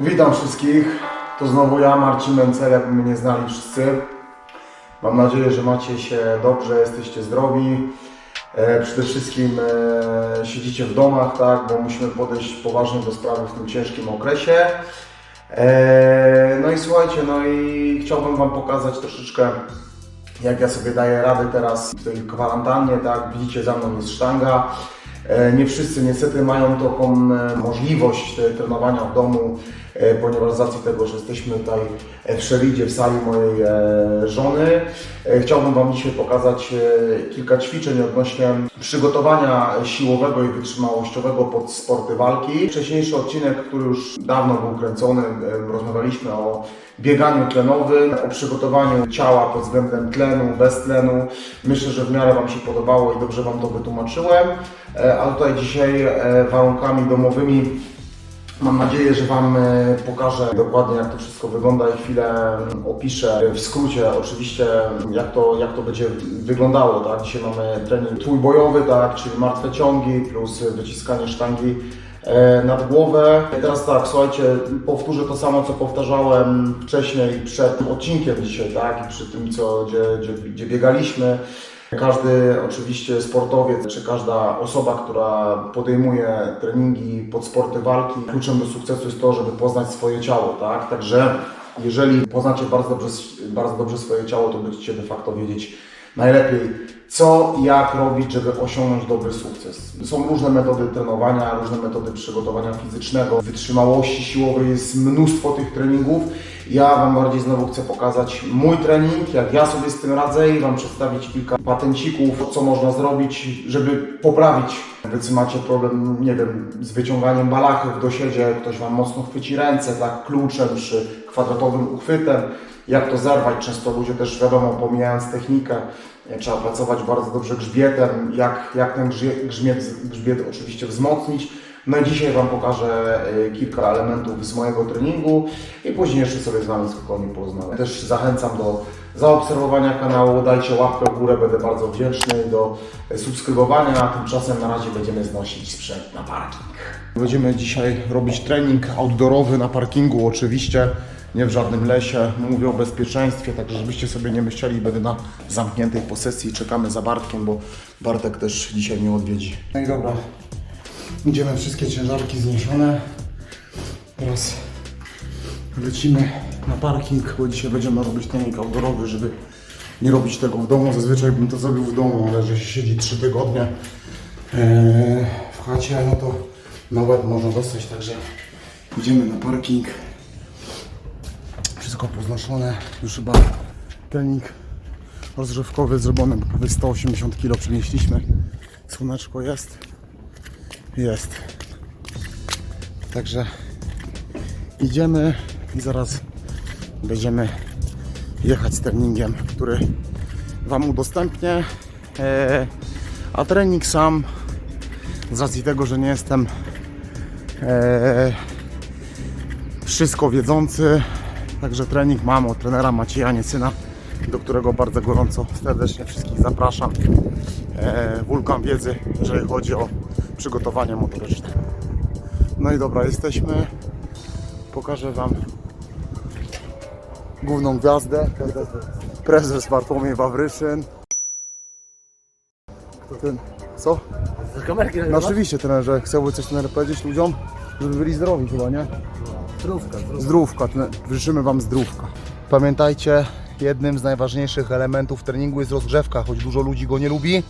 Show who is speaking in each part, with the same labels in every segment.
Speaker 1: Witam wszystkich. To znowu ja, Marcin Mencel, jakby mnie nie znali wszyscy. Mam nadzieję, że macie się dobrze, jesteście zdrowi. E, przede wszystkim e, siedzicie w domach, tak, bo musimy podejść poważnie do sprawy w tym ciężkim okresie. E, no i słuchajcie, no i chciałbym Wam pokazać troszeczkę, jak ja sobie daję radę teraz w tej kwarantannie, tak, widzicie za mną jest sztanga. E, Nie wszyscy niestety mają taką e, możliwość e, trenowania w domu, ponieważ z racji tego, że jesteśmy tutaj e, w Szelidzie, w sali mojej e, żony. E, Chciałbym Wam dzisiaj pokazać e, kilka ćwiczeń odnośnie przygotowania siłowego i wytrzymałościowego pod sporty walki. Wcześniejszy odcinek, który już dawno był kręcony, e, rozmawialiśmy o bieganiu tlenowym, o przygotowaniu ciała pod względem tlenu, bez tlenu. Myślę, że w miarę Wam się podobało i dobrze Wam to wytłumaczyłem. E, A tutaj dzisiaj e, warunkami domowymi Mam nadzieję, że Wam e, pokażę dokładnie jak to wszystko wygląda i chwilę mm, opiszę w skrócie oczywiście jak to, jak to będzie wyglądało. Tak? Dzisiaj mamy trening trójbojowy, tak? czyli martwe ciągi plus wyciskanie sztangi e, nad głowę. Teraz tak, słuchajcie, powtórzę to samo co powtarzałem wcześniej przed odcinkiem dzisiaj, tak? I przy tym co, gdzie, gdzie, gdzie biegaliśmy. Każdy oczywiście sportowiec, czy każda osoba, która podejmuje treningi pod sporty walki, kluczem do sukcesu jest to, żeby poznać swoje ciało, tak? Także jeżeli poznacie bardzo dobrze, bardzo dobrze swoje ciało, to będziecie de facto wiedzieć najlepiej, co i jak robić, żeby osiągnąć dobry sukces. Są różne metody trenowania, różne metody przygotowania fizycznego, wytrzymałości siłowej, jest mnóstwo tych treningów. Ja Wam bardziej znowu chcę pokazać mój trening, jak ja sobie z tym radzę i Wam przedstawić kilka patencików, co można zrobić, żeby poprawić. Powiedzmy macie problem, nie wiem, z wyciąganiem balachy w dosiedzie, ktoś Wam mocno chwyci ręce, tak, kluczem czy kwadratowym uchwytem. Jak to zerwać? Często ludzie też, wiadomo, pomijając technikę, e, trzeba pracować bardzo dobrze grzbietem, jak, jak ten grzbiet, grzbiet, oczywiście wzmocnić. No i dzisiaj Wam pokażę e, kilka elementów z mojego treningu i później jeszcze sobie z Wami spokojnie poznam. Też zachęcam do zaobserwowania kanału, dajcie łapkę w górę, będę bardzo wdzięczny, do subskrybowania, a tymczasem na razie będziemy znosić sprzęt na parking. Będziemy dzisiaj robić trening outdoorowy na parkingu oczywiście, nie w żadnym lesie. Mówię o bezpieczeństwie, także żebyście sobie nie myśleli, będę na zamkniętej posesji, czekamy za Bartkiem, bo Bartek też dzisiaj mnie odwiedzi. No i dobra, Idziemy wszystkie ciężarki zniesione. Teraz lecimy na parking, bo dzisiaj będziemy robić trening outdoorowy, żeby nie robić tego w domu. Zazwyczaj bym to zrobił w domu, ale że się siedzi 3 tygodnie eee, w chacie, no to na łeb można dostać, także idziemy na parking. Wszystko poznoszone, już chyba trening rozgrzewkowy zrobiony, bo prawie 180 kg przenieśliśmy. Słoneczko jest jest. Także idziemy i zaraz będziemy jechać z treningiem, który Wam udostępnię. E, a trening sam, z racji tego, że nie jestem e, wszystko wiedzący, także trening mam od trenera Macieja Niecyna, do którego bardzo gorąco serdecznie wszystkich zapraszam. E, wulkan wiedzy, jeżeli chodzi o przygotowanie motoryczne. No i dobra, jesteśmy. Pokażę Wam główną gwiazdę. Prezes, Bartłomiej Wawryszyn. Ten? Co?
Speaker 2: Z kamerki
Speaker 1: No
Speaker 2: nagrywasz?
Speaker 1: oczywiście trenerze, chciałby coś trener powiedzieć ludziom, żeby byli zdrowi chyba, nie?
Speaker 2: Zdrówka, zdrówka.
Speaker 1: Zdrówka, trener- życzymy Wam zdrówka. Pamiętajcie, jednym z najważniejszych elementów treningu jest rozgrzewka, choć dużo ludzi go nie lubi.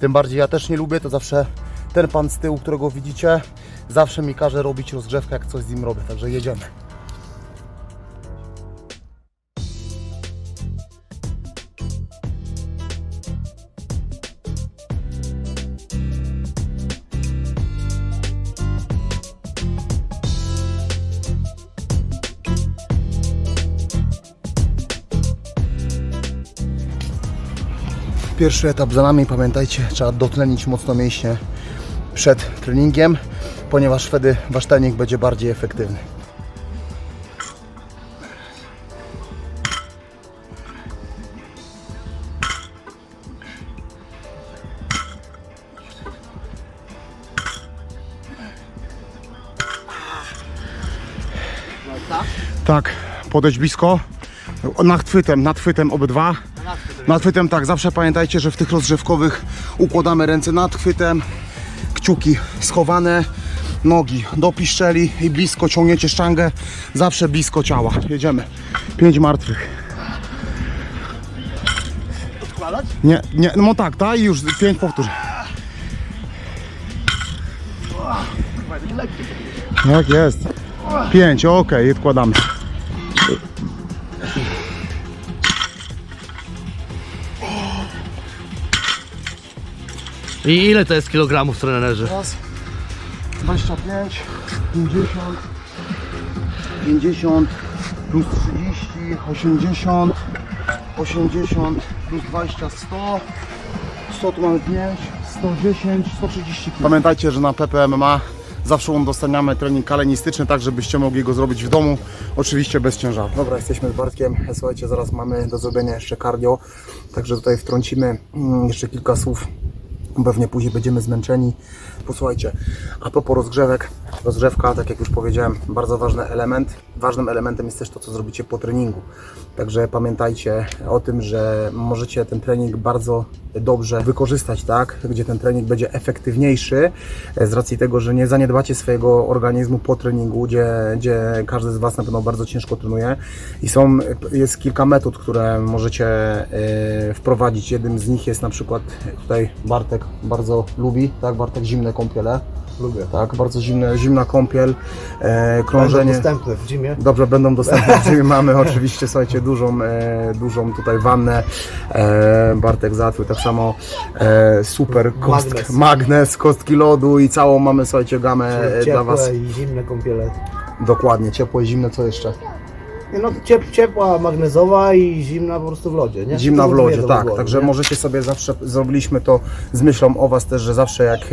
Speaker 1: Tym bardziej ja też nie lubię, to zawsze ten pan z tyłu, którego widzicie, zawsze mi każe robić rozgrzewkę, jak coś z nim robię, także jedziemy. Pierwszy etap za nami, pamiętajcie, trzeba dotlenić mocno mięśnie przed treningiem, ponieważ wtedy Wasz trening będzie bardziej efektywny. Tak, podejść blisko. Nad chwytem, nad chwytem obydwa. Nad chwytem tak, zawsze pamiętajcie, że w tych rozgrzewkowych układamy ręce nad chwytem, kciuki schowane, nogi do piszczeli i blisko ciągniecie sztangę, zawsze blisko ciała. Jedziemy. Pięć martwych.
Speaker 2: Odkładać?
Speaker 1: Nie, nie, no tak, tak i już pięć powtórzeń. Jak jest. Pięć, okej, odkładamy.
Speaker 2: I ile to jest kilogramów trenerzy?
Speaker 1: Raz, 25, 50, 50 plus 30, 80, 80 plus 20, 100, 100 tu mamy 5, 110, 130 Pamiętajcie, że na PPMMA zawsze udostępniamy trening kalenistyczny, tak żebyście mogli go zrobić w domu, oczywiście bez ciężaru. Dobra, jesteśmy z Bartkiem, słuchajcie, zaraz mamy do zrobienia jeszcze cardio, także tutaj wtrącimy mm, jeszcze kilka słów Pewnie później będziemy zmęczeni. Posłuchajcie, a propos rozgrzewek, rozgrzewka, tak jak już powiedziałem, bardzo ważny element. Ważnym elementem jest też to, co zrobicie po treningu. Także pamiętajcie o tym, że możecie ten trening bardzo dobrze wykorzystać, tak? Gdzie ten trening będzie efektywniejszy e, z racji tego, że nie zaniedbacie swojego organizmu po treningu, gdzie, gdzie każdy z Was na pewno bardzo ciężko trenuje i są, jest kilka metod, które możecie e, wprowadzić. Jednym z nich jest na przykład tutaj Bartek bardzo lubi, tak? Bartek zimne kąpiele.
Speaker 2: Lubię.
Speaker 1: Tak, bardzo zimne, zimna kąpiel, e, krążenie.
Speaker 2: dostępne w gymie.
Speaker 1: Dobrze, będą dostępne. Czyli mamy oczywiście, słuchajcie, dużą, e, dużą tutaj wannę. E, Bartek załatwił tak samo e, super kost,
Speaker 2: Magnes.
Speaker 1: magnes, kostki lodu i całą mamy, słuchajcie, gamę e, dla Was.
Speaker 2: i zimne kąpiele.
Speaker 1: Dokładnie, ciepłe, zimne, co jeszcze?
Speaker 2: No, ciep, ciepła magnezowa i zimna po prostu w lodzie, nie?
Speaker 1: Zimna w lodzie, tak.
Speaker 2: wyboru,
Speaker 1: Także
Speaker 2: nie?
Speaker 1: możecie sobie zawsze, zrobiliśmy to z myślą o Was też, że zawsze jak e,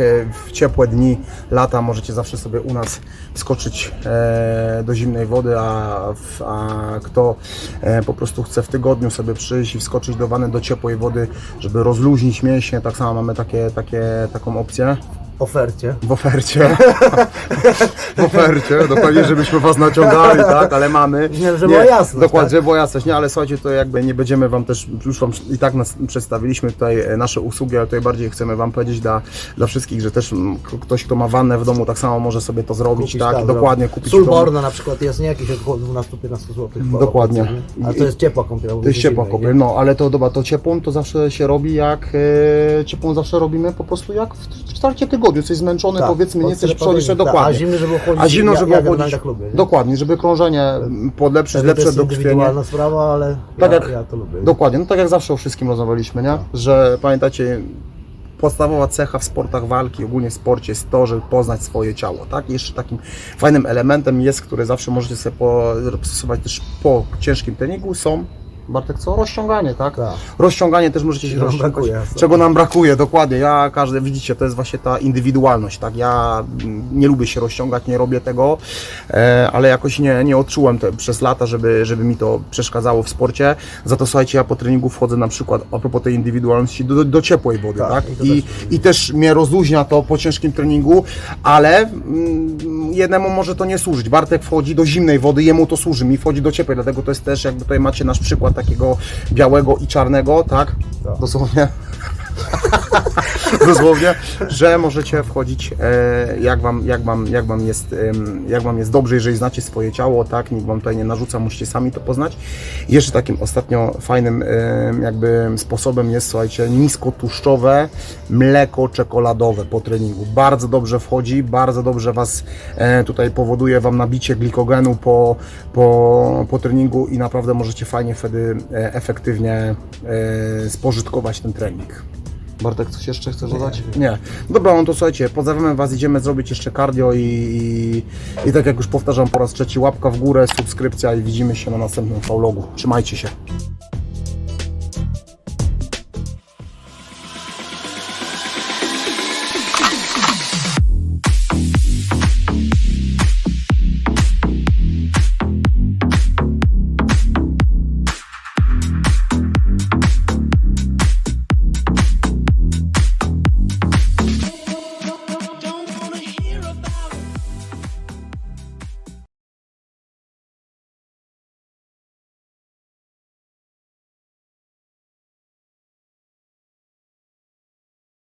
Speaker 1: w ciepłe dni, lata, możecie zawsze sobie u nas wskoczyć e, do zimnej wody, a, a kto e, po prostu chce w tygodniu sobie przyjść i wskoczyć do wanny do ciepłej wody, żeby rozluźnić mięśnie, tak samo mamy takie, takie, taką opcję
Speaker 2: ofercie.
Speaker 1: w ofercie. w ofercie, dokładnie, żebyśmy was naciągali, tak, ale mamy.
Speaker 2: Nie, żeby była jasność,
Speaker 1: Dokładnie,
Speaker 2: tak?
Speaker 1: żeby była jasność, nie, ale słuchajcie, to jakby nie będziemy wam też, już wam i tak nas przedstawiliśmy tutaj e, nasze usługi, ale tutaj bardziej chcemy wam powiedzieć dla, dla wszystkich, że też mm, ktoś, kto ma wannę w domu, tak samo może sobie to zrobić,
Speaker 2: Kupić,
Speaker 1: tak,
Speaker 2: tak,
Speaker 1: dokładnie,
Speaker 2: no.
Speaker 1: kupić.
Speaker 2: Sulborna na przykład jest nie jakieś około 12-15 zł.
Speaker 1: Dokładnie.
Speaker 2: Ale to jest ciepła kąpiela.
Speaker 1: To jest ciepła kąpiel, no ale to dobra, to ciepłą to zawsze się robi jak, e, ciepłą zawsze robimy po prostu jak w, starcie tygodniu, jesteś zmęczony,
Speaker 2: Tak,
Speaker 1: powiedzmy, nie
Speaker 2: pod
Speaker 1: chcesz przechodzić,
Speaker 2: trening, tak,
Speaker 1: dokładnie.
Speaker 2: a zimny, żeby ochłodzić,
Speaker 1: A zimno,
Speaker 2: ja-
Speaker 1: żeby
Speaker 2: ja
Speaker 1: ochłodzić.
Speaker 2: generalnie tak lubię, nie?
Speaker 1: Dokładnie, żeby krążenie mm, podlepszyć,
Speaker 2: to
Speaker 1: lepsze
Speaker 2: jest
Speaker 1: dokrwienie.
Speaker 2: indywidualna sprawa, ale
Speaker 1: Tak
Speaker 2: ja,
Speaker 1: jak-
Speaker 2: ja to lubię.
Speaker 1: Dokładnie, no tak jak zawsze o wszystkim rozmawialiśmy, nie? Że pamiętacie, podstawowa cecha w sportach walki, ogólnie w sporcie jest to, żeby poznać swoje ciało, tak? I jeszcze takim fajnym elementem jest, który zawsze możecie sobie po, stosować też po ciężkim treningu są Bartek, co? Rozciąganie, tak?
Speaker 2: Tak.
Speaker 1: Rozciąganie też możecie się
Speaker 2: nam
Speaker 1: rozciągać.
Speaker 2: brakuje.
Speaker 1: Czego nam brakuje, dokładnie. Ja każdy, widzicie, to jest właśnie ta indywidualność, tak? Ja mm, nie lubię się rozciągać, nie robię tego, e, ale jakoś nie, nie odczułem te, przez lata, żeby, żeby mi to przeszkadzało w sporcie. Za to słuchajcie, ja po treningu wchodzę na przykład, a propos tej indywidualności, do, do, do ciepłej wody, tak?
Speaker 2: Tak, i to
Speaker 1: I,
Speaker 2: też-
Speaker 1: I też mnie rozluźnia to po ciężkim treningu, ale mm, jednemu może to nie służyć. Bartek wchodzi do zimnej wody, jemu to służy, mi wchodzi do ciepłej, dlatego to jest też, jakby tutaj macie nasz przykład takiego białego i czarnego, tak?
Speaker 2: Tak.
Speaker 1: Dosłownie. Dosłownie, że możecie wchodzić e, jak, wam, jak, wam, jak, wam jest, jak wam jest dobrze, jeżeli znacie swoje ciało, tak, nikt wam tutaj nie narzuca, musicie sami to poznać. Jeszcze takim ostatnio fajnym jakby sposobem jest, słuchajcie, niskotłuszczowe mleko czekoladowe po treningu. Bardzo dobrze wchodzi, bardzo dobrze was e, tutaj powoduje wam nabicie glikogenu po, po, po treningu i naprawdę możecie fajnie wtedy e, efektywnie e, spożytkować ten trening. Bartek, coś jeszcze chcesz dodać? Nie. Dobra, no to słuchajcie, pozdrawiamy Was, idziemy zrobić jeszcze cardio i, i, i tak jak już powtarzam po raz trzeci, łapka w górę, subskrypcja i widzimy się na następnym vlogu. Trzymajcie się.